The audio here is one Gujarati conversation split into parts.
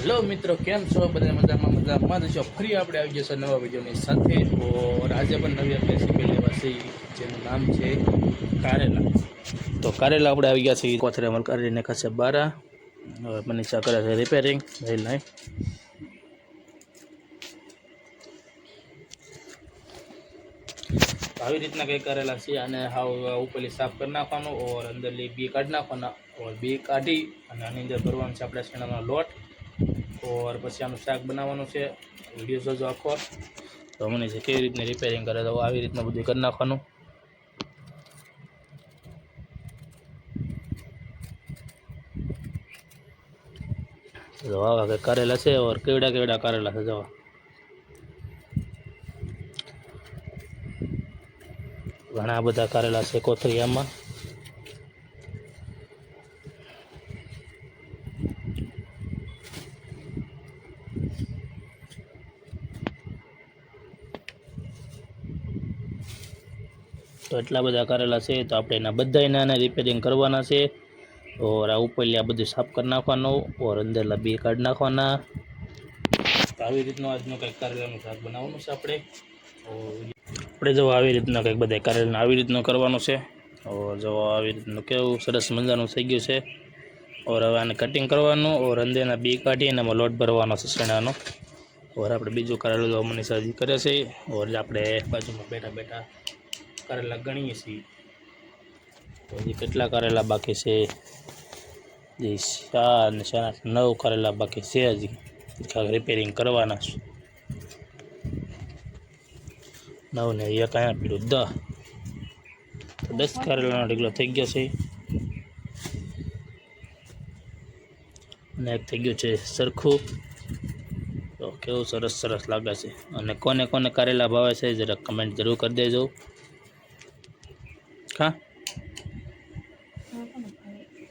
હેલો મિત્રો, કેમ છો? બધા મજામાં મજામાં જ છો. ફરી આપણે આવી ગયા છે નવા વિડીયોની સાથે. ઓર આજે પણ નવી આપણે રેસીપી લેવા છે, જેનું નામ છે કારેલા. તો કારેલા આપણે આવી ગયા છે કોથરે અમલ કરીને ખાસે બારા. હવે મનીષા કરે છે રિપેરિંગ રહી લાઈ આવી રીતના કંઈક કરેલા છે અને હાવ ઉપરલી સાફ કરી નાખવાનું, ઓર અંદરલી બી કાઢી નાખવાના. ઓર બી કાઢી અને આની અંદર ભરવાનું છે આપણે શેણાનો લોટ. ઓર પછી આનું શાક બનાવવાનું છે. વીડિયો જોજો આખો. તો મને છે કેવી રીતની રિપેરિંગ કરે તો આવી રીતના બધું કરી નાખવાનું. જો કરેલા છે, ઓર કેવડા કેવડા કરેલા છે જવા ઘણા બધા કરેલા છે કોથળિયામાં. તો એટલા બધા કારેલા છે તો આપણે એના બધા એના રિપેરિંગ કરવાના છે. ઓર આ ઉપરલી આ બધું સાફ કરી નાખવાનું, ઓર અંદરલા બે કાઢી નાખવાના. આવી રીતનું આજનું કંઈક કરેલાનું શાક બનાવવાનું છે આપણે. આપણે જો આવી રીતના કંઈક બધા કારેલાને આવી રીતનું કરવાનું છે. ઓર જો આવી રીતનું કેવું સરસ મજાનું થઈ ગયું છે. ઓર હવે આને કટિંગ કરવાનું, ઓર અંદરના બી કાઢી અને લોટ ભરવાનો છે શેણાનો ઓર આપણે બીજું કારેલું મનીષાજી કરે છે. ઓર આપણે બાજુમાં બેઠા બેઠા કારેલા ગણીએ છીએ. હજી કેટલા કરેલા બાકી છે? જે શા અને શાના નવ કરેલા બાકી છે હજી. કાંઈક રિપેરિંગ કરવાના છે. નવ ને એક અહીંયા પેલું દસ તો દસ કરેલાનો ઢગલો થઈ ગયો છે. અને એક થઈ ગયું છે સરખું. તો કેવું સરસ સરસ લાગે છે. અને કોને કોને કરેલા ભાવે છે જરા કમેન્ટ જરૂર કરી દેજો. હા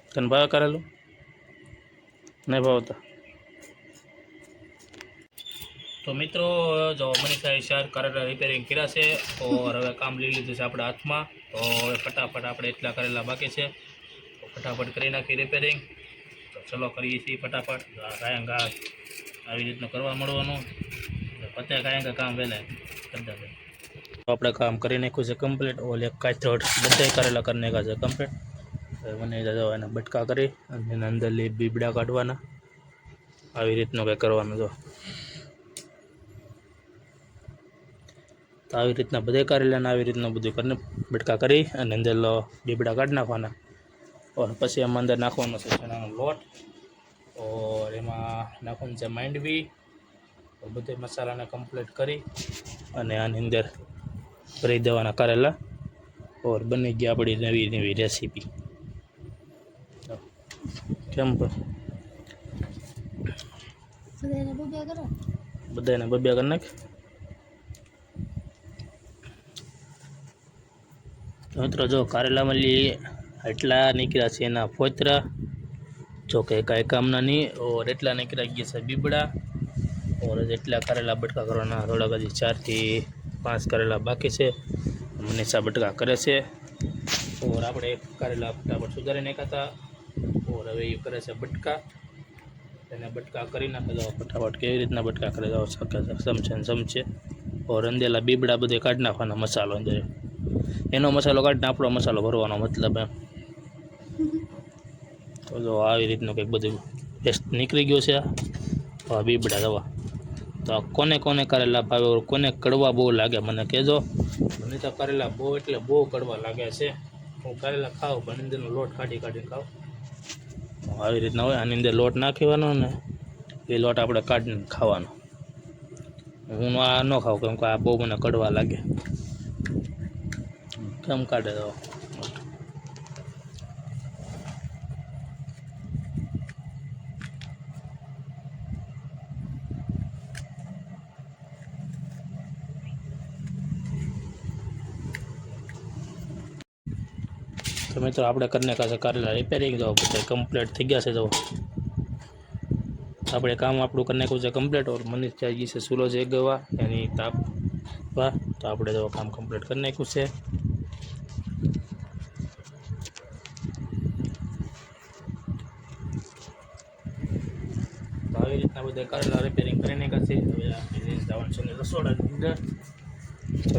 તને ભાવે કરેલું નહીં ભાવતા તો મિત્રો જો મનીષાએ શેર કરેલા રિપેરિંગ કર્યા છે ઓર હવે કામ લઈ લીધું છે આપણા હાથમાં તો હવે ફટાફટ આપણે એટલા કરેલા બાકી છે તો ફટાફટ કરી નાખી રિપેરિંગ તો ચલો કરીએ છીએ ફટાફટ ગાયંગા આવી રીતનું કરવા મળવાનું પતે ગાયંગા કામ વહેલા કરી તો આપણે કામ કરી નાખ્યું છે કમ્પ્લીટ ઓલ એક કાચરોડ બધાય કરેલા કરી નાખ્યા છે કમ્પ્લીટ મને જો એના બટકા કરી અને એના અંદર લી બીબડા કાઢવાના. આવી રીતનું કંઈ કરવાનું જો તો આવી રીતના બધે કરેલા આવી રીતનું બધું કરીને બટકા કરી અને અંદર બીબડા કાઢી નાખવાના. ઓર પછી એમાં અંદર નાખવાનો છે ચણાનો લોટ. ઓર એમાં નાખવાનું છે માંડવી. બધે મસાલાને કમ્પ્લીટ કરી અને આની અંદર ભરી દેવાના કરેલા. ઓર બની ગઈ આપણી નવી નવી રેસીપી કેમ બધાને બબ્યા કરી? નાખ. મિત્રો જો કારેલામાં મળી એટલા નીકળ્યા છે એના ફોતરા જો કે કાંઈ કામના નહીં ઓર એટલા નીકળ્યા ગયા છે બીબડા. ઓર એટલા કારેલા બટકા કરવાના થોડાક હજી ચારથી પાંચ કરેલા બાકી છે. મનીષા બટકા કરે છે. ઓર આપણે એક કરેલા ફટાફટ સુધારી નાખ્યા હતા. ઓર હવે એ કરે છે બટકા. એને બટકા કરી નાખે જાઓ ફટાફટ કેવી રીતના બટકા કરે શકે સમશે ને સમજે. ઓર અંદેલા બીબડા બધે કાઢી નાખવાના મસાલો અંદર. એનો મસાલો કાઢીને આપણો મસાલો ભરવાનો મતલબ એમ. તો જો આવી રીતનું કંઈક બધું ટેસ્ટ નીકળી ગયો છે આ બીબડા દવા. તો કોને કોને કરેલા ભાવે કોને કડવા બહુ લાગે? મને કહેજો. મને તો કરેલા બહુ એટલે બહુ કડવા લાગે છે. હું કરેલા ખાઉં, પણ અંદરનો લોટ કાઢી કાઢી ખાઉં. આવી રીતના હોય, આની અંદર લોટ નાખવાનો ને એ લોટ આપણે કાઢીને ખાવાનો. હું આ ન ખાઉં, કેમ કે આ બહુ મને કડવા લાગે. કેમ કાઢે તો? તો મિત્રો આપણે કરીને કાશે કરેલા રિપેરિંગ તો બધા કમ્પ્લીટ થઈ ગયા છે તો આપણે કામ આપણું કરીને કહું છે કમ્પ્લીટ ઓર મનીષ ત્યાગી છે સુલો છે ગવા, એની તાપ વા, તો આપણે તો કામ કમ્પ્લીટ કરી નાખ્યું છે. આવી રીતના બધા કરેલા રિપેરિંગ કરીને કાશે હવે આપણે રસોડાની અંદર. તો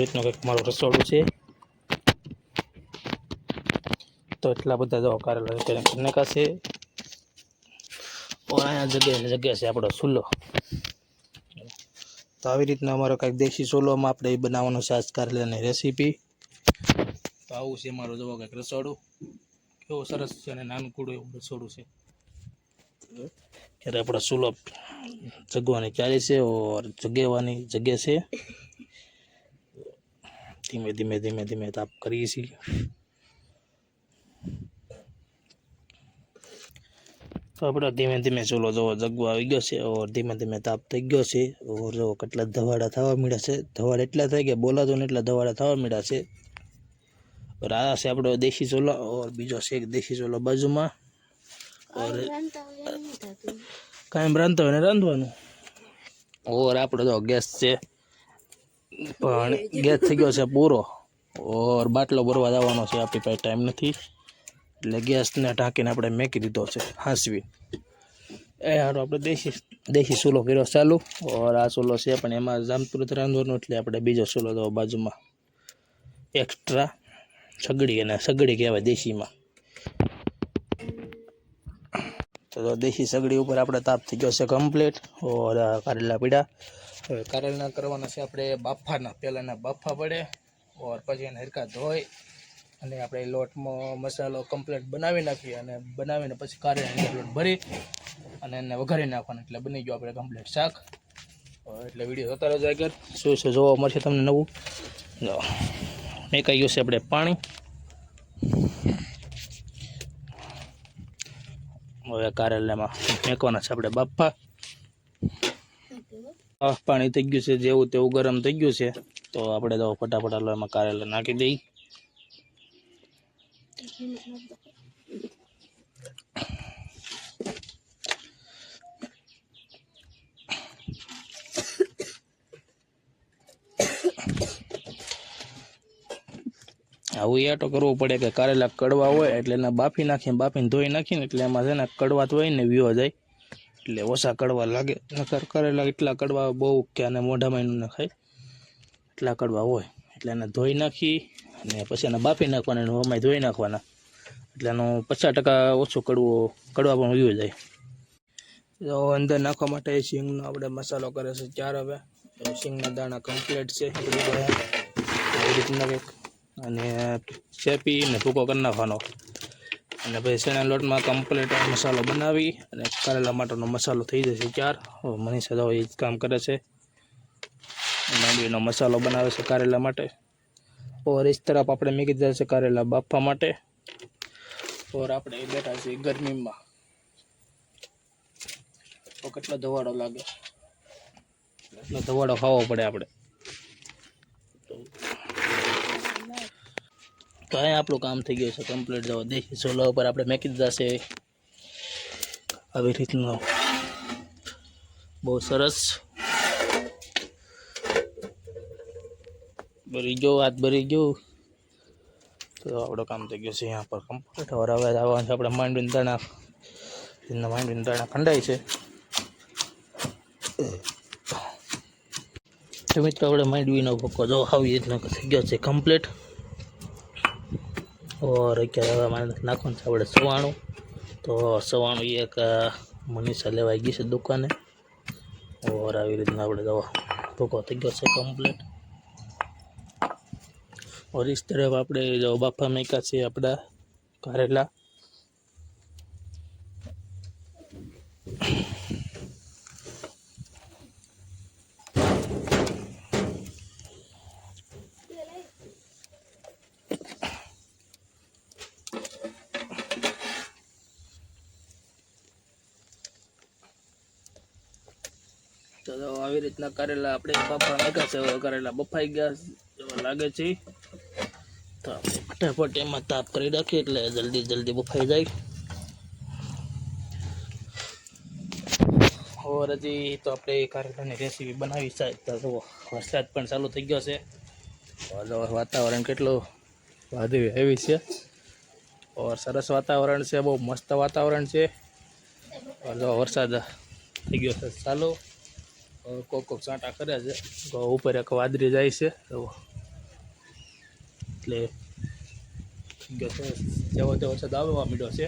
રીતનું કંઈક મારું રસોડું છે. તો એટલા બધા જો કરેલા છે और અહીંયા જગ્યાએ જગ્યા છે આપણો ચૂલો. તો આવી રીતના અમારો કંઈક દેશી ચૂલોમાં આપણે એ બનાવવાનો છે આજ કારેલાની રેસીપી તો આવું છે મારું જવો કંઈક રસોડું. કેવું સરસ છે અને નાનકડું એવું રસોડું છે. ત્યારે આપણો ચૂલો જગવાની ચાલી છે ઓર જગેવાની જગ્યા છે. ધીમે ધીમે ધીમે ધીમે તાપ કરીએ છીએ. તો આપણે ધીમે ધીમે ચૂલો જોવો જગવો આવી ગયો છે ઓર ધીમે ધીમે તાપ થઈ ગયો છે. ઓર જો કેટલા ધવાડા થવા મળ્યા છે. ધવાડા એટલા થાય કે બોલાતો ને એટલા ધવાડા થવા મળ્યા છે. ઓર છે આપણો દેશી ચૂલો ઓર બીજો છે એક દેશી ચૂલો બાજુમાં. ઓર કાંઈ રાંધતા હોય ને રાંધવાનું? ઓર આપણો તો ગેસ છે, પણ ગેસ થઈ ગયો છે પૂરો. ઓર બાટલો ભરવા જવાનો છે, આપણી પાસે ટાઈમ નથી. એટલે ગેસને ઢાંકીને આપણે મેકી દીધો છે હાંસવી એ સારું આપણે દેશી દેશી ચૂલો કર્યો ચાલુ. ઓર આ ચૂલો છે, પણ એમાં જામતુરત રાંધવાનું એટલે આપણે બીજો ચૂલો તો બાજુમાં એક્સ્ટ્રા સગડી અને સગડી કહેવાય દેશીમાં. તો દેશી સગડી ઉપર આપણે તાપ થઈ ગયો છે કમ્પ્લીટ ઓર કારેલા પીડા હવે કારેલા કરવાના છે આપણે બાફાના. પહેલાંના બાફા પડે. ઓર પછી એને હરકા ધોઈ અને આપણે લોટમાં મસાલો કમ્પ્લીટ બનાવી નાખીએ અને બનાવીને પછી કારેલાની લોટ ભરી અને એને વઘારી નાખવાનો. એટલે બની ગયું આપણે કમ્પ્લીટ શાક. એટલે વીડિયો જોતા રહેજો આગળ. શું છે જોવા મળશે તમને નવું? જો મેં કહ્યું છે આપણે પાણી. હવે કારેલામાં મેકવાના છે આપણે બાપા પાણી થઈ ગયું છે, જેવું તેવું ગરમ થઈ ગયું છે. તો આપણે તો ફટાફટ એમાં કારેલા નાખી દઈ આવું એ તો કરવું પડે કે કારેલા કડવા હોય એટલે એના બાફી નાખીને, બાફીને ધોઈ નાખીને, એટલે એમાં છે ને તો હોય ને વ્યો જાય. એટલે ઓછા કડવા લાગે. નકર કરેલા એટલા કડવા બહુ કે આને મોઢામાં ન ખાય એટલા કડવા હોય. એટલે એને ધોઈ નાખી અને પછી એને બાફી નાખવાના અને હમાય ધોઈ નાખવાના. એટલે એનું પચાસ ટકા ઓછું કડવું, કડવા પણ વ્યો જાય. તો અંદર નાખવા માટે સિંગનો આપણે મસાલો કરે છે ચાર હવે. સિંગના દાણા કમ્પ્લીટ છે. એવી રીતના કંઈક. અને ચેપી ને ભૂકો કરી નાખવાનો. અને પછી ચણા લોટમાં કમ્પ્લીટ મસાલો બનાવી અને કારેલા માટેનો મસાલો થઈ જશે ચાર. મનીષા તો એ જ કામ કરે છે. માંડવીનો મસાલો બનાવે છે કારેલા માટે. ઓર ઇસ તરફ આપણે મૂકી દીધા છે કારેલા બાફવા માટે. ઓર આપણે એ બેઠા છીએ ગરમીમાં. તો કેટલો ધવાડો લાગે? એટલો ધવાડો ખાવો પડે આપણે? તો અહીંયા આપણું કામ થઈ ગયું છે કમ્પ્લીટ જો દેશી સોલા ઉપર આપણે મેકી દીધા છે. આવી રીતનું. બહુ સરસ. ભરી ગયો હાથ ભરી ગયો. તો આપણું કામ થઈ ગયું છે અહીંયા પર કમ્પ્લીટ હવે હવે આવવાનું છે આપણે માંડવીને દાણા એના માંડવીને દાણા ખંડાય છે. તો મિત્રો આપણે માંડવીનો ભૂકો જો આવી રીતના થઈ ગયો છે કમ્પ્લીટ ઓર અત્યારે હવે મારે નાખવાનું છે આપણે સવાણું. તો સવાણું એક મનીષા લેવાઈ ગઈ છે દુકાને. ઓર આવી રીતના આપણે દવા ભૂકો થઈ ગયો છે કમ્પ્લીટ ઓર इस તરફ આપણે જો બાફા મેકા છે આપણા કારેલા તો આવી રીતના કરેલા આપણે બાફા નાખ્યા છે કરેલા બફાઈ ગયા લાગે છે. આપણે ફટાફટ એમાં તાપ કરી રાખીએ એટલે જલ્દી જલ્દી બફાઈ જાય. ઓર હજી તો આપણે કારેલાની રેસીપી બનાવી છે તો વરસાદ પણ ચાલુ થઈ ગયો છે. વાતાવરણ કેટલું વાદળી એવી છે. ઓર સરસ વાતાવરણ છે, બહુ મસ્ત વાતાવરણ છે. વરસાદ થઈ ગયો છે ચાલો. કોક કોક ચાંટા કરે છે. ઉપર એક વાદળી જાય છે. એટલે ગયો છે જેવો તેવો વરસાદ આવવા મીડો છે.